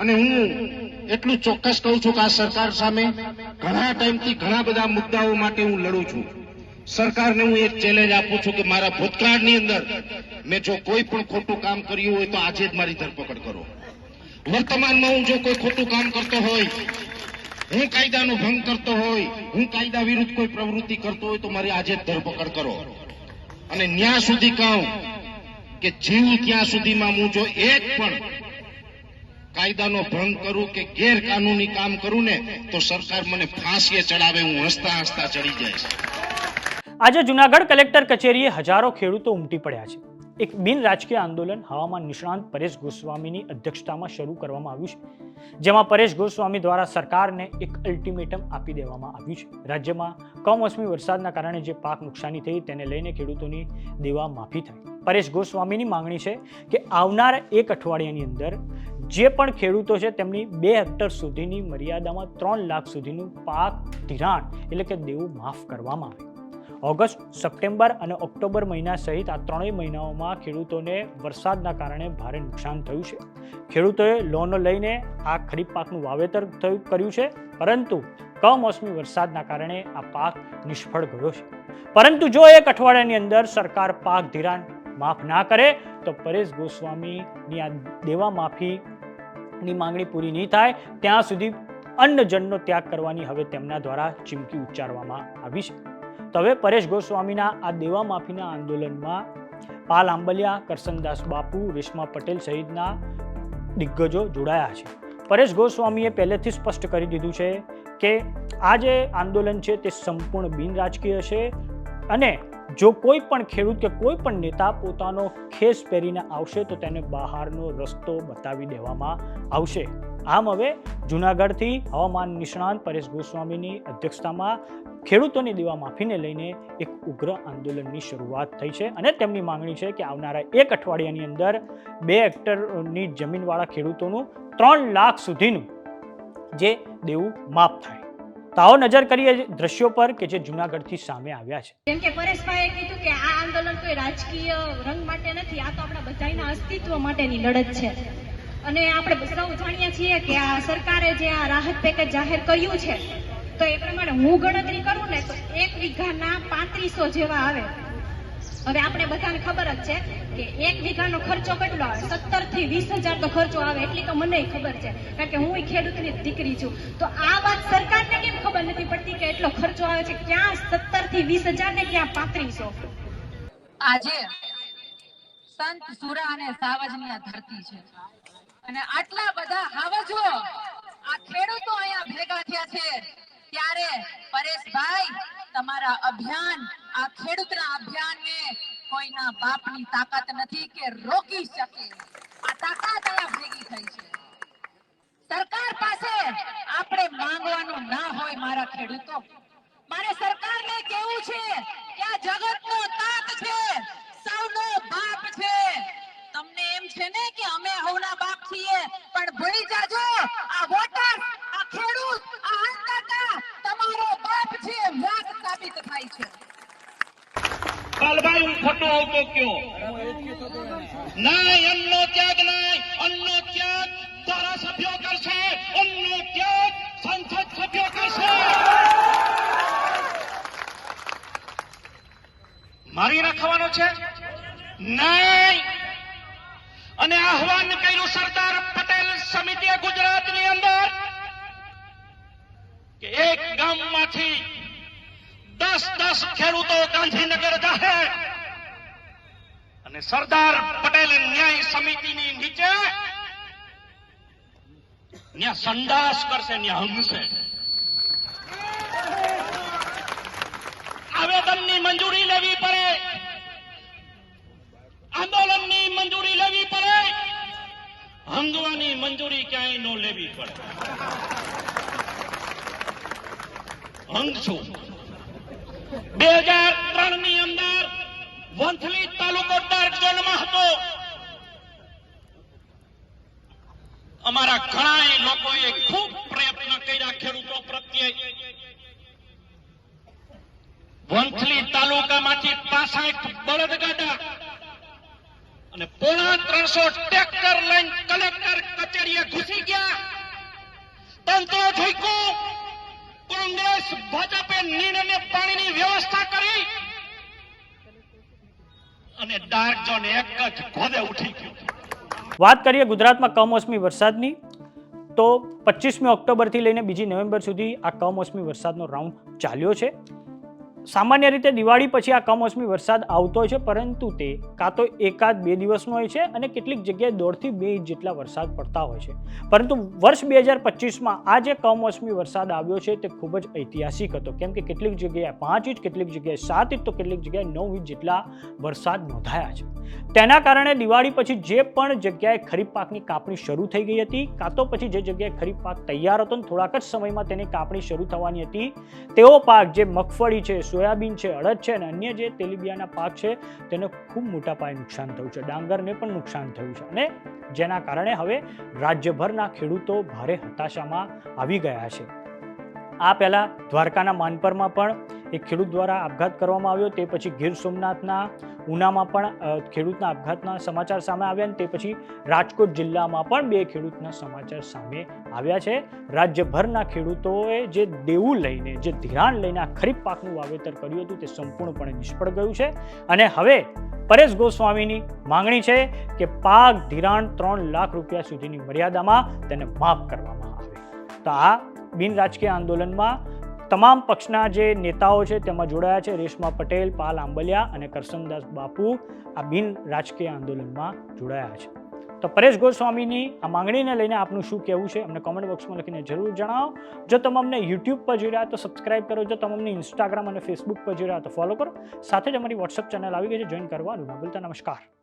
અને હું એટલું ચોક્કસ કહું છું કે આ સરકાર સામે ઘણા ટાઈમથી ઘણા બધા મુદ્દાઓ માટે હું લડું છું. સરકારને હું એક ચેલેન્જ આપું છું કે મારા ભૂતકાળની અંદર મેં જો કોઈ પણ ખોટું કામ કર્યું હોય તો આજે જ મારી ધરપકડ કરો. વર્તમાનમાં હું જો કોઈ ખોટું કામ કરતો હોય, હું કાયદાનો ભંગ કરતો હોય, હું કાયદા વિરુદ્ધ કોઈ પ્રવૃત્તિ કરતો હોય તો મારી આજે જ ધરપકડ કરો. અને ન્યા સુધી કહું કે જીવ ત્યાં સુધીમાં હું જો એક પણ કાયદાનો ભંગ કરું કે ગેરકાનૂની કામ કરું ને, તો સરકાર મને ફાંસીએ ચડાવે, હું હસતા હસતા ચડી જઈશ આજે જુનાગઢ કલેક્ટર કચેરીએ હજારો ખેડૂતો ઉમટી પડ્યા છે. એક બિન રાજકીય આંદોલન હવામાન નિષ્ણાંત પરેશ ગોસ્વામીની અધ્યક્ષતામાં શરૂ કરવામાં આવ્યું છે, જેમાં પરેશ ગોસ્વામી દ્વારા સરકારને એક અલ્ટિમેટમ આપી દેવામાં આવ્યું છે. રાજ્યમાં કમોસમી વરસાદના કારણે જે પાક નુકસાની થઈ તેને લઈને ખેડૂતોની દેવા માફી થઈ પરેશ ગોસ્વામીની માંગણી છે કે આવનારા એક અઠવાડિયાની અંદર જે પણ ખેડૂતો છે તેમની બે હેક્ટર સુધીની મર્યાદામાં ત્રણ લાખ સુધીનું પાક ધિરાણ, એટલે કે દેવું માફ કરવામાં આવે. ઓગસ્ટ, સપ્ટેમ્બર અને ઓક્ટોબર મહિના સહિત આ ત્રણેય મહિનાઓમાં ખેડૂતોને વરસાદના કારણે ભારે નુકસાન થયું છે. ખેડૂતોએ લોનો લઈને આ ખરીફ પાકનું વાવેતર થયું, કર્યું છે, પરંતુ કમોસમી વરસાદના કારણે આ પાક નિષ્ફળ ગયો છે. પરંતુ જો એક અઠવાડિયાની અંદર સરકાર પાક ધિરાણ માફ ના કરે, તો પરેશ ગોસ્વામીની આ દેવા માફીની માંગણી પૂરી નહીં થાય, ત્યાં સુધી અન્નજનનો ત્યાગ કરવાની હવે તેમના દ્વારા ચીમકી ઉચ્ચારવામાં આવી છે. તો હવે પરેશ ગોસ્વામીના આ દેવા માફીના આંદોલનમાં પાલ આંબલિયા, કરસનદાસ બાપુ, રેશમા પટેલ સહિતના દિગ્ગજો જોડાયા છે. પરેશ ગોસ્વામીએ પહેલેથી સ્પષ્ટ કરી દીધું છે કે આ જે આંદોલન છે તે સંપૂર્ણ બિનરાજકીય છે અને જો કોઈ પણ ખેડૂત કે કોઈ પણ નેતા પોતાનો ખેસ પહેરીને આવશે તો તેને બહારનો રસ્તો બતાવી દેવામાં આવશે. આમ હવે જુનાગઢથી હવામાન નિષ્ણાંત પરેશ ગોસ્વામીની અધ્યક્ષતામાં ખેડૂતોની દેવા માફીને લઈને એક ઉગ્ર આંદોલનની શરૂઆત થઈ છે અને તેમની માંગણી છે કે આવનારા એક અઠવાડિયાની અંદર બે હેક્ટરની જમીનવાળા ખેડૂતોનું ત્રણ લાખ સુધીનું જે દેવું માફ થાય. તો આવો નજર કરીએ દ્રશ્યો પર કે જે જુનાગઢથી સામે આવ્યા છે. જેમ કે પરેશભાઈએ કીધું કે આ આંદોલન કોઈ રાજકીય રંગ માટે નથી, આ તો આપણા બધાના અસ્તિત્વ માટેની લડત છે. અને આપણે સૌ જાણીએ છીએ કે આ સરકારે જે આ રાહત પેકેજ જાહેર કર્યું છે, તો એ પ્રમાણે હું ગણતરી કરું ને, તો એક વીઘાના પાંત્રીસો જેવા આવે. હવે આપણે બધાને ખબર જ છે કે એક વીઘાનો ખર્ચો કેટલો આવે? સત્તરથી વીસ હજાર તો ખર્ચો આવે, એટલી તો મને ખબર છે. કારણ કે હું ખેડૂતની દીકરી છું. તો આ વાત સરકારને કેમ ખબર નથી પડતી કે એટલો ખર્ચો આવે છે? ક્યાં સત્તરથી વીસ હજાર ને ક્યાં પાંત્રીસો આજે સંત સુરા અને સાવજની ધરતી છે. અને આટલા બધા હાવજો, આ ખેડૂતો અહીંયા ભેગા થયા છે. ત્યારે પરેશભાઈ, તમારા અભિયાન, આ ખેડૂતના અભિયાનને કોઈના બાપની તાકાત નથી કે રોકી શકે. આ તાકાત અહીંયા ભેગી થઈ છે. સરકાર પાસે આપણે માંગવાનું ના હોય મારા ખેડૂતો. મારે સરકારને કેવું છે કે આ જગતનો તાત છે, સૌનો બાપ છે. તમને એમ છે ને કે અમે હવના બાપ છીએ, પણ ભૂલી જાજો આ વોટર આ ખેડૂત આ અન્નદાતા તમારો બાપ છે વાત સાબિત થાય છે કાલભાઈ હું ખોટો આવતો કયો? ના અન્નનો ત્યાગ નહીં અન્નનો ત્યાગ ધારાસભ્યો કરશે અન્નનો ત્યાગ સંસદ સભ્યો કરશે. મારી રાખવાનો છે? નહીં. અને આહવાન કર્યું સરદાર પટેલ સમિતિએ ગુજરાતની અંદર કે એક ગામમાંથી દસ દસ ખેડૂતો ગાંધીનગર જાહે. અને સરદાર પટેલ ન્યાય સમિતિની નીચે ત્યાં સંડાસ કરશે ત્યાં હંગશે. આવેદનની મંજૂરી લેવી પડે. આંદોલનની મંજૂરી લેવી પડે. હંગવાની મંજૂરી ક્યાંય ન લેવી પડે. હંગ છું બે હજાર ત્રણની અંદર વંથલી તાલુકો ડાર્ક ઝોનમાં હતો. અમારા ઘણા લોકોએ ખૂબ પ્રયત્ન કર્યા ખેડૂતો પ્રત્યે. વંથલી તાલુકામાંથી પાસઠ બળદગાડા અને પોણા ત્રણસો ટ્રેક્ટર લઈને કલેક્ટર કચેરીએ ઘૂસી ગયા. તંત્ર જોઈતું કોંગ્રેસ, ભાજપે અને પાણીની વ્યવસ્થા કરી અને ડાર્ક ઝોન એક જ ઘોડે ઉઠી ગયો. વાત કરીએ ગુજરાતમાં કમોસમી વરસાદની, તો પચીસમી ઓક્ટોબરથી લઈને બીજી નવેમ્બર સુધી આ કમોસમી વરસાદનો રાઉન્ડ ચાલ્યો છે. સામાન્ય રીતે દિવાળી પછી આ કમોસમી વરસાદ આવતો હોય છે, પરંતુ તે કાં તો એકાદ બે દિવસનો હોય છે અને કેટલીક જગ્યાએ દોઢથી બે ઇંચ જેટલા વરસાદ પડતા હોય છે. પરંતુ વર્ષ બે હજાર પચીસમાં આ જે કમોસમી વરસાદ આવ્યો છે તે ખૂબ જ ઐતિહાસિક હતો. કેમ કે કેટલીક જગ્યાએ પાંચ ઇંચ, કેટલીક જગ્યાએ સાત ઇંચ, તો કેટલીક જગ્યાએ નવ ઇંચ જેટલા વરસાદ નોંધાયા છે. તેના કારણે દિવાળી પછી જે પણ જગ્યાએ ખરીફ પાકની કાપણી શરૂ થઈ ગઈ હતી, કાં તો પછી જે જગ્યાએ ખરીફ પાક તૈયાર હતો ને થોડાક જ સમયમાં તેની કાપણી શરૂ થવાની હતી તેવો પાક જે મગફળી છે સોયાબીન છે, અડદ છે અને અન્ય જે તેલીબિયાના પાક છે, તેને ખૂબ મોટા પાયે નુકસાન થયું છે. ડાંગરને પણ નુકસાન થયું છે અને જેના કારણે હવે રાજ્યભરના ખેડૂતો ભારે હતાશામાં આવી ગયા છે. આ પહેલાં દ્વારકાના માનપરમાં પણ એક ખેડૂત દ્વારા આપઘાત કરવામાં આવ્યો, તે પછી ગીર સોમનાથના ઉનામાં પણ ખેડૂતના આપઘાતના સમાચાર સામે આવ્યા તે પછી રાજકોટ જિલ્લામાં પણ બે ખેડૂતના સમાચાર સામે આવ્યા છે. રાજ્યભરના ખેડૂતોએ જે દેવું લઈને, જે ધિરાણ લઈને આ ખરીફ પાકનું વાવેતર કર્યું હતું, તે સંપૂર્ણપણે નિષ્ફળ ગયું છે. અને હવે પરેશ ગોસ્વામીની માંગણી છે કે પાક ધિરાણ ત્રણ લાખ રૂપિયા સુધીની મર્યાદામાં તેને માફ કરવામાં આવે. તો આ બિન રાજકીય આંદોલનમાં તમામ પક્ષના જે નેતાઓ છે તેમાં જોડાયા છે રેશમા પટેલ, પાલ આંબલિયા અને કરસનદાસ બાપુ. આ બિન રાજકીય આંદોલનમાં જોડાયા છે. તો પરેશ ગોસ્વામીની આ માંગણીને લઈને આપનું શું કહેવું છે અમને કોમેન્ટ બોક્સમાં લખીને જરૂર જણાવો. જો તમે અમને યુટ્યુબ પર જોઈ રહ્યા તો સબસ્ક્રાઇબ કરો. જો તમે અમને ઇન્સ્ટાગ્રામ અને ફેસબુક પર જોઈ રહ્યા તો ફોલો કરો. સાથે જ અમારી વોટ્સઅપ ચેનલ આવી ગઈ છે. જોઈન કરવાનું ના ભૂલતા. નમસ્કાર.